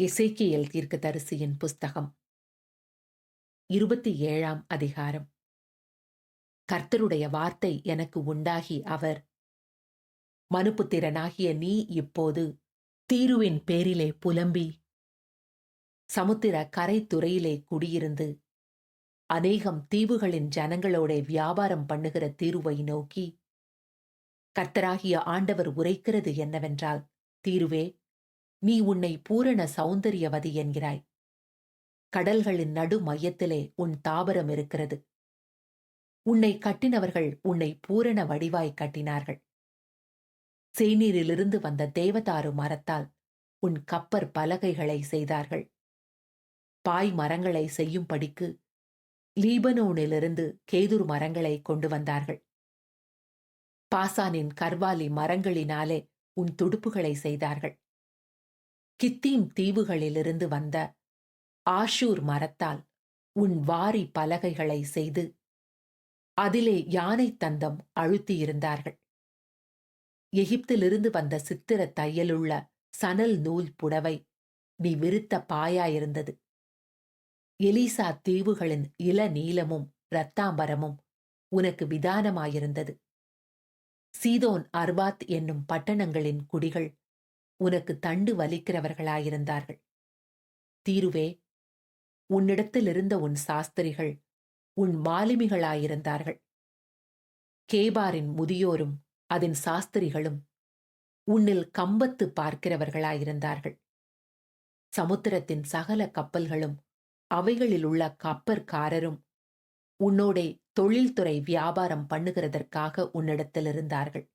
இசைக்கியல் தீர்க்கதரிசியின் புஸ்தகம். இருபத்தி ஏழாம் அதிகாரம். கர்த்தருடைய வார்த்தை எனக்கு உண்டாகி அவர் மனுப்புத்திரனாகிய நீ இப்போது தீருவின் பேரிலே புலம்பி சமுத்திர கரைத்துறையிலே குடியிருந்து அநேகம் தீவுகளின் ஜனங்களோட வியாபாரம் பண்ணுகிற தீருவை நோக்கி கர்த்தராகிய ஆண்டவர் உரைக்கிறது என்னவென்றால் தீருவே நீ உன்னை பூரண சௌந்தரியவதி என்கிறாய். கடல்களின் நடு மையத்திலே உன் தாவரம் இருக்கிறது. உன்னை கட்டினவர்கள் உன்னை பூரண வடிவாய் கட்டினார்கள். சேநீரிலிருந்து வந்த தேவதாரு மரத்தால் உன் கப்பர் பலகைகளை செய்தார்கள். பாய் மரங்களை செய்யும்படிக்கு லீபனோனிலிருந்து கேதுரு மரங்களை கொண்டு வந்தார்கள். பாசானின் கர்வாலி மரங்களினாலே உன் துடுப்புகளை செய்தார்கள். கித்தீம் தீவுகளிலிருந்து வந்த ஆஷூர் மரத்தால் உன் வாரி பலகைகளை செய்து அதிலே யானை தந்தம் அழுத்தியிருந்தார்கள். எகிப்திலிருந்து வந்த சித்திர தையலுள்ள சணல் நூல் புடவை நீ விருத்த பாயாயிருந்தது. எலிசா தீவுகளின் இள நீளமும் இரத்தாம்பரமும் உனக்கு விதானமாயிருந்தது. சீதோன் அர்பாத் என்னும் பட்டணங்களின் குடிகள் உனக்கு தண்டு வலிக்கிறவர்களாயிருந்தார்கள். தீருவே உன்னிடத்திலிருந்த உன் சாஸ்திரிகள் உன் மாலுமிகளாயிருந்தார்கள். கேபாரின் முதியோரும் அதன் சாஸ்திரிகளும் உன்னில் கம்பத்து பார்க்கிறவர்களாயிருந்தார்கள். சமுத்திரத்தின் சகல கப்பல்களும் அவைகளிலுள்ள கப்பற்காரரும் உன்னோடே தொழில்துறை வியாபாரம் பண்ணுகிறதற்காக உன்னிடத்தில் இருந்தார்கள்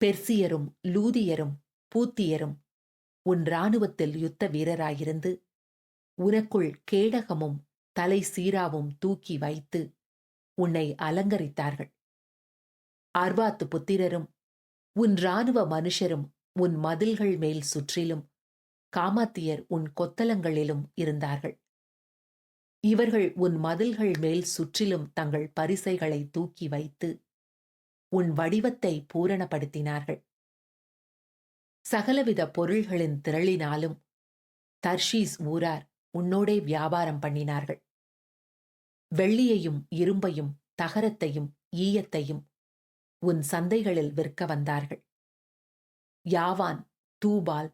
பெர்சியரும் லூதியரும் பூத்தியரும். உன் இராணுவத்தில் யுத்த வீரராயிருந்து உனக்குள் கேடகமும் தலை சீராவும் தூக்கி வைத்து உன்னை அலங்கரித்தார்கள். அர்வாத்து புத்திரரும் உன் இராணுவ மனுஷரும் உன் மதில்கள் மேல் சுற்றிலும் காமாத்தியர் உன் கொத்தலங்களிலும் இருந்தார்கள். இவர்கள் உன் மதில்கள் மேல் சுற்றிலும் தங்கள் பரிசைகளை தூக்கி வைத்து உன் வடிவத்தை பூரணப்படுத்தினார்கள். சகலவித பொருள்களின் திரளினாலும் தர்ஷீஸ் ஊரார் உன்னோடே வியாபாரம் பண்ணினார்கள். வெள்ளியையும் இரும்பையும் தகரத்தையும் ஈயத்தையும் உன் சந்தைகளில் விற்க வந்தார்கள். யாவான் தூபால்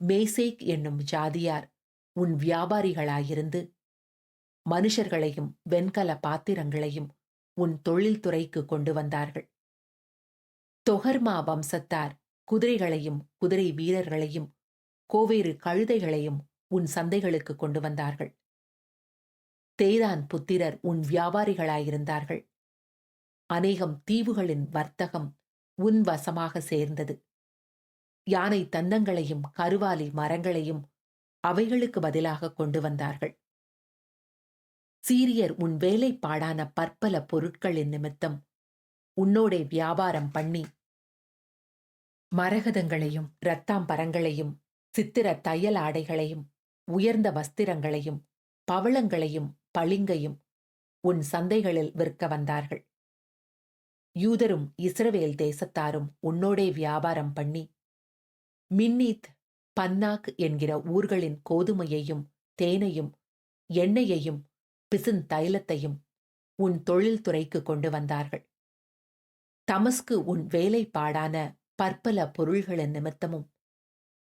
மேசேக் என்னும் ஜாதியார் உன் வியாபாரிகளாயிருந்து மனுஷர்களையும் வெண்கல பாத்திரங்களையும் உன் தொழில்துறைக்கு கொண்டு வந்தார்கள். தொகர்மா வம்சத்தார் குதிரைகளையும் குதிரை வீரர்களையும் கோவேறு கழுதைகளையும் உன் சந்தைகளுக்கு கொண்டு வந்தார்கள். தேதான் புத்திரர் உன் வியாபாரிகளாயிருந்தார்கள். அநேகம் தீவுகளின் வர்த்தகம் உன் வசமாக சேர்ந்தது. யானை தந்தங்களையும் கருவாலி மரங்களையும் அவைகளுக்கு பதிலாக கொண்டு வந்தார்கள். சீரியர் உன் வேலைப்பாடான பற்பல பொருட்களின் நிமித்தம் உன்னோடே வியாபாரம் பண்ணி மரகதங்களையும் இரத்தாம்பரங்களையும் சித்திர தையல் ஆடைகளையும் உயர்ந்த வஸ்திரங்களையும் பவளங்களையும் பளிங்கையும் உன் சந்தைகளில் விற்க வந்தார்கள். யூதரும் இஸ்ரவேல் தேசத்தாரும் உன்னோடே வியாபாரம் பண்ணி மின்னீத் பன்னாக் என்கிற ஊர்களின் கோதுமையையும் தேனையும் எண்ணெயையும் பிசின் தைலத்தையும் உன் தொழில்துறைக்கு கொண்டு வந்தார்கள். தமஸ்கு உன் வேலைப்பாடான பற்பல பொருள்களின் நிமித்தமும்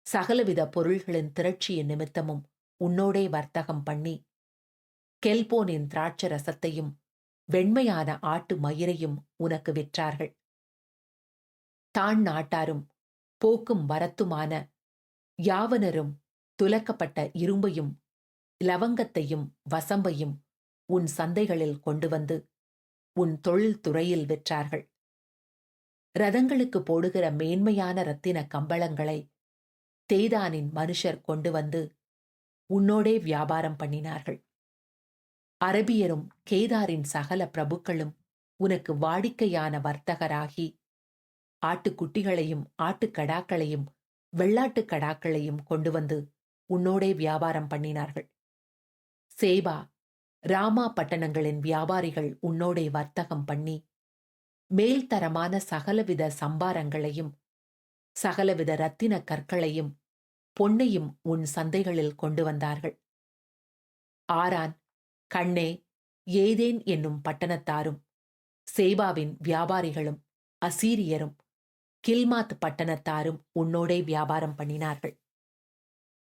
சகலவித பொருள்களின் திரட்சியின் நிமித்தமும் உன்னோடே வர்த்தகம் பண்ணி கெல்போனின் திராட்ச ரசத்தையும் வெண்மையான ஆட்டு மயிரையும் உனக்கு விற்றார்கள். தான் நாட்டாரும் போக்கும் வரத்துமான யாவனரும் துலக்கப்பட்ட இரும்பையும் லவங்கத்தையும் வசம்பையும் உன் சந்தைகளில் கொண்டு வந்து உன் தொழில் துறையில் விற்றார்கள். ரதங்களுக்கு போடுகிற மேன்மையான ரத்தின கம்பளங்களை தேதானின் மனுஷர் கொண்டு வந்து உன்னோடே வியாபாரம் பண்ணினார்கள். அரபியரும் கேதாரின் சகல பிரபுக்களும் உனக்கு வாடிக்கையான வர்த்தகராகி ஆட்டுக்குட்டிகளையும் ஆட்டுக்கடாக்களையும் வெள்ளாட்டுக் கடாக்களையும் கொண்டு வந்து உன்னோடே வியாபாரம் பண்ணினார்கள். சேபா ராமா பட்டணங்களின் வியாபாரிகள் உன்னோடே வர்த்தகம் பண்ணி மேல்தரமான சகலவித சம்பாரங்களையும் சகலவித ரத்தின கற்களையும் பொன்னையும் உன் சந்தைகளில் கொண்டு வந்தார்கள். ஆரான் கண்ணே ஏதேன் என்னும் பட்டணத்தாரும் சேபாவின் வியாபாரிகளும் அசீரியரும் கில்மாத் பட்டணத்தாரும் உன்னோடே வியாபாரம் பண்ணினார்கள்.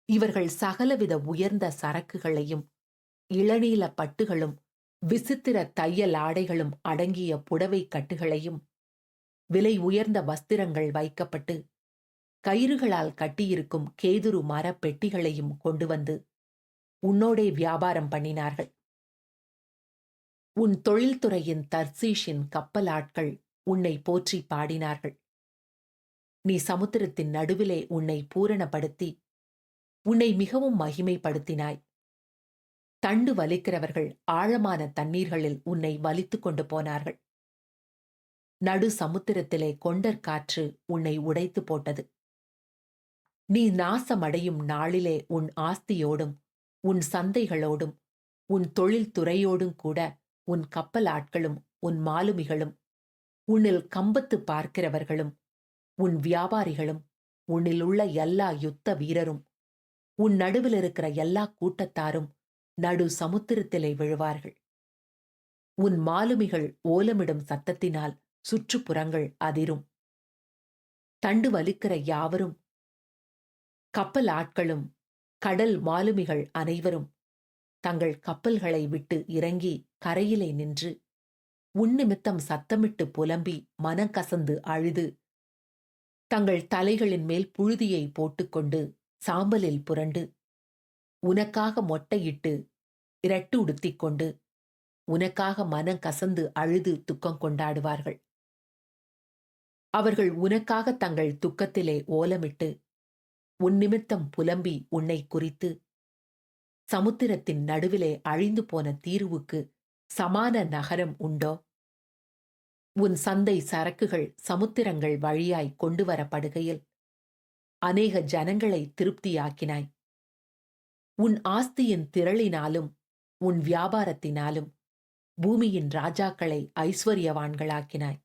இவர்கள் சகலவித உயர்ந்த சரக்குகளையும் இளநீல பட்டுகளும் விசித்திர தையல் ஆடைகளும் அடங்கிய புடவை கட்டுகளையும் விலை உயர்ந்த வஸ்திரங்கள் வைக்கப்பட்டு கயிறுகளால் கட்டியிருக்கும் கேதுரு மரப் பெட்டிகளையும் கொண்டு வந்து உன்னோடே வியாபாரம் பண்ணினார்கள். உன் தொழில்துறையின் தர்சீஷின் கப்பலாட்கள் உன்னை போற்றி பாடினார்கள். நீ சமுத்திரத்தின் நடுவிலே உன்னை பூரணப்படுத்தி உன்னை மிகவும் மகிமைப்படுத்தினாய். தண்டு வலிக்கிறவர்கள் ஆழமான தண்ணீர்களில் உன்னை வலித்துக் கொண்டு போனார்கள். நடு சமுத்திரத்திலே கொண்டற் காற்று உன்னை உடைத்து போட்டது. நீ நாசமடையும் நாளிலே உன் ஆஸ்தியோடும் உன் சந்தைகளோடும் உன் தொழில் துறையோடும் கூட உன் கப்பல் ஆட்களும் உன் மாலுமிகளும் உன்னில் கம்பத்து பார்க்கிறவர்களும் உன் வியாபாரிகளும் உன்னில் உள்ள எல்லா யுத்த வீரரும் உன் நடுவில் இருக்கிற எல்லா கூட்டத்தாரும் நடு சமுத்திரத்திலே விழுவார்கள். உன் மாலுமிகள் ஓலமிடும் சத்தத்தினால் சுற்றுப்புறங்கள் அதிரும். தண்டு வலிக்கிற யாவரும் கப்பல் ஆட்களும் கடல் மாலுமிகள் அனைவரும் தங்கள் கப்பல்களை விட்டு இறங்கி கரையிலே நின்று உன்னிமித்தம் சத்தமிட்டு புலம்பி மனங்கசந்து அழுது தங்கள் தலைகளின் மேல் புழுதியை போட்டுக்கொண்டு சாம்பலில் புரண்டு உனக்காக மொட்டையிட்டு இரட்டு உடுத்திக் கொண்டு உனக்காக மனம் கசந்து அழுது துக்கம் கொண்டாடுவார்கள். அவர்கள் உனக்காக தங்கள் துக்கத்திலே ஓலமிட்டு உன் நிமித்தம் புலம்பி உன்னை குறித்து சமுத்திரத்தின் நடுவிலே அழிந்து போன தீர்வுக்கு சமான நகரம் உண்டோ? உன் சந்தை சரக்குகள் சமுத்திரங்கள் வழியாய் கொண்டு வரப்படுகையில் அநேக ஜனங்களை திருப்தியாக்கினாய். உன் ஆஸ்தியின் திரளினாலும் உன் வியாபாரத்தினாலும் பூமியின் ராஜாக்களை ஐஸ்வர்யவான்களாக்கினாய்.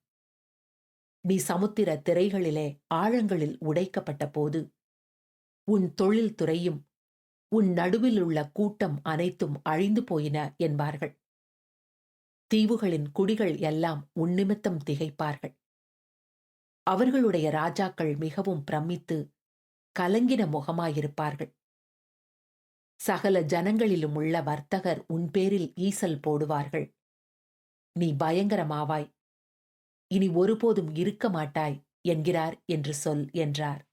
நீ சமுத்திர திரைகளிலே ஆழங்களில் உடைக்கப்பட்ட போது உன் தொழில் துறையும் உன் நடுவில் உள்ள கூட்டம் அனைத்தும் அழிந்து போயின என்பார்கள். தீவுகளின் குடிகள் எல்லாம் உன் நிமித்தம் திகைப்பார்கள். அவர்களுடைய ராஜாக்கள் மிகவும் பிரமித்து கலங்கின முகமாயிருப்பார்கள். சகல ஜனங்களிலும் உள்ள வர்த்தகர் உன் பேரில் ஈசல் போடுவார்கள். நீ பயங்கரமாவாய். இனி ஒருபோதும் இருக்க மாட்டாய் என்கிறார் என்று சொல் என்றார்.